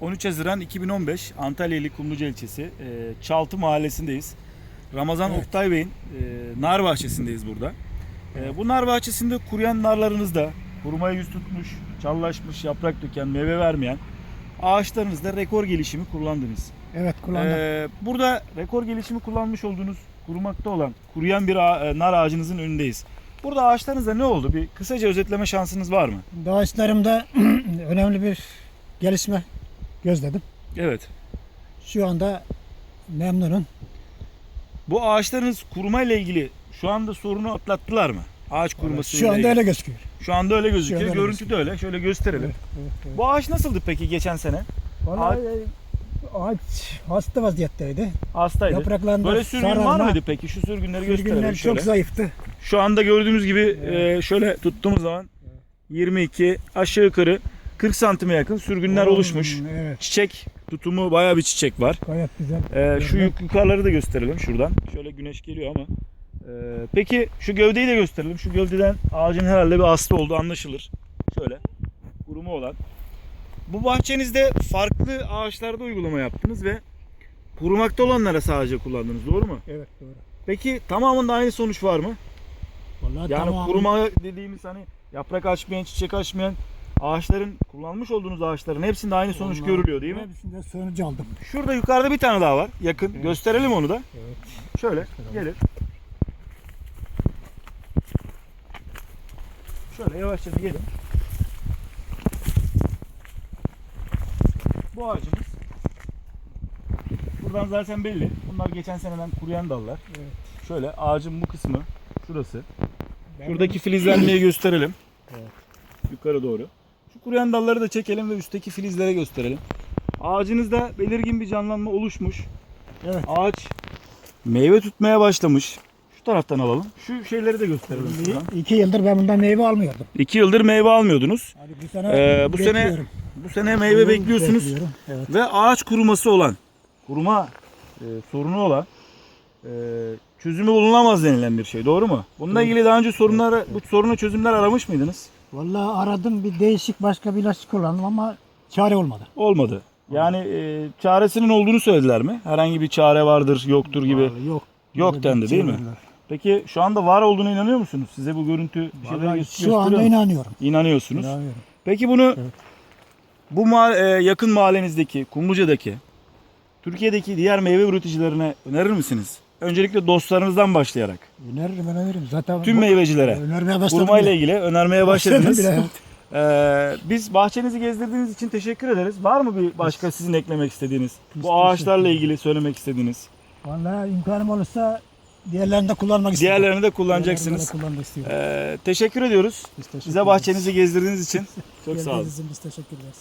13 Haziran 2015 Antalya ili Kumluca ilçesi e, Çaltı mahallesindeyiz. Ramazan Evet. Oktay Bey'in e, nar bahçesindeyiz burada. E, bu nar bahçesinde kuruyan narlarınızda kurumaya yüz tutmuş, çallaşmış, yaprak döken, meyve vermeyen ağaçlarınızda rekor gelişimi kullandınız. Evet kullandım. E, burada rekor gelişimi kullanmış olduğunuz kurumakta olan kuruyan bir ağa- e, nar ağacınızın önündeyiz. Burada ağaçlarınızda ne oldu? Bir kısaca özetleme şansınız var mı? Doğaçlarımda önemli bir gelişme gözledim. Evet. Şu anda memnunum. Bu ağaçlarınız kuruma ile ilgili şu anda sorunu atlattılar mı? Ağaç kuruması Şu anda öyle gözüküyor. Şu anda öyle gözüküyor. Anda öyle Görüntü de öyle. Şöyle gösterelim. Evet, evet, evet. Bu ağaç nasıldı peki geçen sene? Vallahi ağaç hasta vaziyetteydi. Hastaydı. Yapraklarında Böyle sürgün var sararma, mıydı peki? Şu sürgünleri gösterelim Sürgünler şöyle. çok zayıftı. Şu anda gördüğümüz gibi Evet. e, şöyle tuttuğumuz zaman 22 aşağı yukarı 40 santime yakın sürgünler oluşmuş. Hmm, Evet. Çiçek tutumu bayağı bir çiçek var. Gayet güzel. E, şu Evet. yukarıları da gösterelim şuradan. Şöyle güneş geliyor ama. E, peki şu gövdeyi de gösterelim. Şu gövdeden ağacın herhalde bir hasta olduğu anlaşılır. Şöyle kurumu olan. Bu bahçenizde farklı ağaçlarda uygulama yaptınız ve kurumakta olanlara sadece kullandınız. Doğru mu? Evet doğru. Peki tamamında aynı sonuç var mı? Vallahi Yani tamam. kuruma dediğimiz hani yaprak açmayan, çiçek açmayan ağaçların kullanmış olduğunuz ağaçların hepsinde aynı sonuç Vallahi görülüyor değil mi? Hepsinde sonucu aldım. Şurada yukarıda bir tane daha var. Yakın. Evet. Gösterelim onu da. Evet. Şöyle Gösterelim. gelir. Şöyle yavaşça bir gelin. Bu ağacımız. Buradan zaten belli. Bunlar geçen seneden kuruyan dallar. Evet. Şöyle ağacın bu kısmı şurası. Ben Şuradaki filizlenmeyi gösterelim. Evet. Yukarı doğru. Şu kuruyan dalları da çekelim ve üstteki filizlere gösterelim. Ağacınızda belirgin bir canlanma oluşmuş. Evet. Ağaç meyve tutmaya başlamış. Şu taraftan alalım. Şu şeyleri de gösterelim. şuradan. bunu iki yıldır ben bundan meyve almıyordum. İki yıldır meyve almıyordunuz. Hani bu sene Ee, bu sene bekliyorum. Bu sene meyve bekliyorsunuz Bekliyorum, Evet. ve ağaç kuruması olan, kuruma e, sorunu olan, e, çözümü bulunamaz denilen bir şey. Doğru mu? Bununla ilgili daha önce sorunlar, bu soruna çözümler aramış mıydınız? Vallahi aradım bir değişik başka bir ilaç kullandım ama çare olmadı. Olmadı. Yani e, çaresinin olduğunu söylediler mi? Herhangi bir çare vardır, yoktur gibi. Vallahi yok. Yok dendi, değil mi? dediler. Peki şu anda var olduğuna inanıyor musunuz? Size bu görüntü bir şeyler Vallahi gö- şu anda gösteriyor mu? inanıyorum. İnanıyorsunuz. İnanıyorum. Peki bunu Evet. bu ma- e, yakın mahallenizdeki, Kumluca'daki, Türkiye'deki diğer meyve üreticilerine önerir misiniz? Öncelikle dostlarınızdan başlayarak. Öneririm öneririm. Zaten Tüm bu- meyvecilere. önermeye başladım. İle bile. ilgili önermeye Başladım başladınız. bile, evet. Ee, biz bahçenizi gezdirdiğiniz için teşekkür ederiz. Var mı bir başka sizin eklemek istediğiniz? Bu ağaçlarla ilgili söylemek istediğiniz? Vallahi imkanım olursa diğerlerini de kullanmak istiyorum. Diğerlerini de Diğerlerini kullanacaksınız. de kullanmak istiyorum. Ee, teşekkür ediyoruz. Biz teşekkür Bize ederiz. bahçenizi gezdirdiğiniz için. Çok sağ olun. Geldiğiniz için biz teşekkür ederiz.